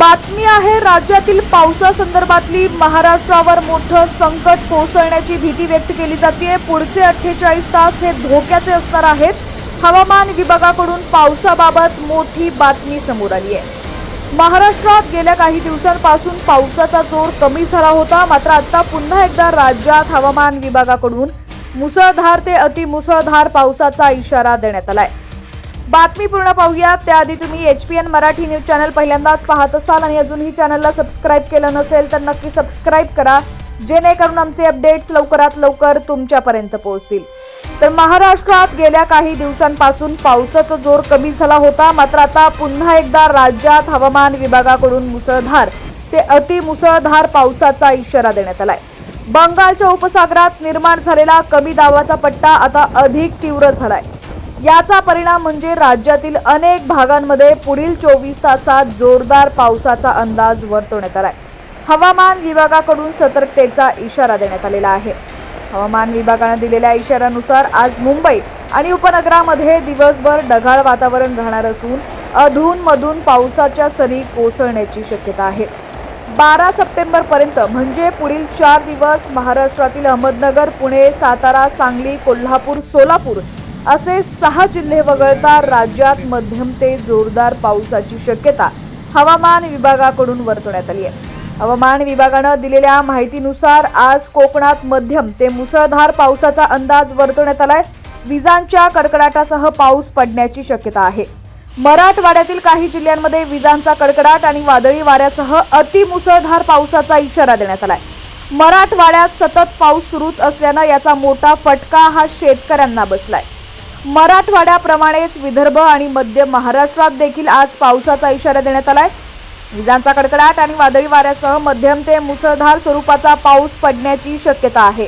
बातमी आहे राज्यातील पावसासंदर्भातली महाराष्ट्रावर मोठं संकट कोसळण्याची भीती व्यक्त केली जाते पुढचे अठ्ठेचाळीस तास हे धोक्याचे असणार आहेत. हवामान विभागाकडून पावसाबाबत मोठी बातमी समोर आली आहे. महाराष्ट्रात गेल्या काही दिवसांपासून पावसाचा जोर कमी झाला होता. मात्र आता पुन्हा एकदा राज्यात हवामान विभागाकडून मुसळधार ते अतिमुसळधार पावसाचा इशारा देण्यात आलाय. बातमी पूर्ण पाहूयात त्याआधी तुम्ही H P N Marathi news channel पहिल्यांदाच पाहत असाल आणि अजूनही चॅनलला सबस्क्राईब केलं नसेल तर नक्की सबस्क्राईब करा जेणेकरून आमचे अपडेट्स लवकरात लवकर तुमच्यापर्यंत पोहोचतील. तर महाराष्ट्रात गेल्या काही दिवसांपासून पावसाचा जोर कमी झाला होता. मात्र आता पुन्हा एकदा राज्यात हवामान विभागाकडून मुसळधार ते अतिमुसळधार पावसाचा इशारा देण्यात आलाय. बंगालच्या उपसागरात निर्माण झालेला कमी दाबाचा पट्टा आता अधिक तीव्र झालाय. याचा परिणाम म्हणजे राज्यातील अनेक भागांमध्ये पुढील चोवीस तासात जोरदार पावसाचा अंदाज वर्तवण्यात आलाय. हवामान विभागाकडून सतर्कतेचा इशारा देण्यात आलेला आहे. हवामान विभागानं दिलेल्या इशाऱ्यानुसार आज मुंबई आणि उपनगरामध्ये दिवसभर ढगाळ वातावरण राहणार असून अधूनमधून पावसाच्या सरी कोसळण्याची शक्यता आहे. बारा सप्टेंबरपर्यंत म्हणजे पुढील चार दिवस महाराष्ट्रातील अहमदनगर पुणे सातारा सांगली कोल्हापूर सोलापूर असे सहा जिल्हे वगळता राज्यात मध्यम ते जोरदार पावसाची शक्यता हवामान विभागाकडून वर्तवण्यात आली आहे. हवामान विभागानं दिलेल्या माहितीनुसार आज कोकणात मध्यम ते मुसळधार पावसाचा अंदाज वर्तवण्यात आलाय. विजांच्या कडकडाटासह पाऊस पडण्याची शक्यता आहे. मराठवाड्यातील काही जिल्ह्यांमध्ये विजांचा कडकडाट आणि वादळी वाऱ्यासह अतिमुसळधार पावसाचा इशारा देण्यात आलाय. मराठवाड्यात सतत पाऊस सुरूच असल्यानं याचा मोठा फटका हा शेतकऱ्यांना बसलाय. मराठवाड्याप्रमाणेच विदर्भ आणि मध्य महाराष्ट्रात देखील आज पावसाचा इशारा देण्यात आलाय. विजांचा कडकडाट आणि वादळी वाऱ्यासह मध्यम ते मुसळधार स्वरूपाचा पाऊस पडण्याची शक्यता आहे.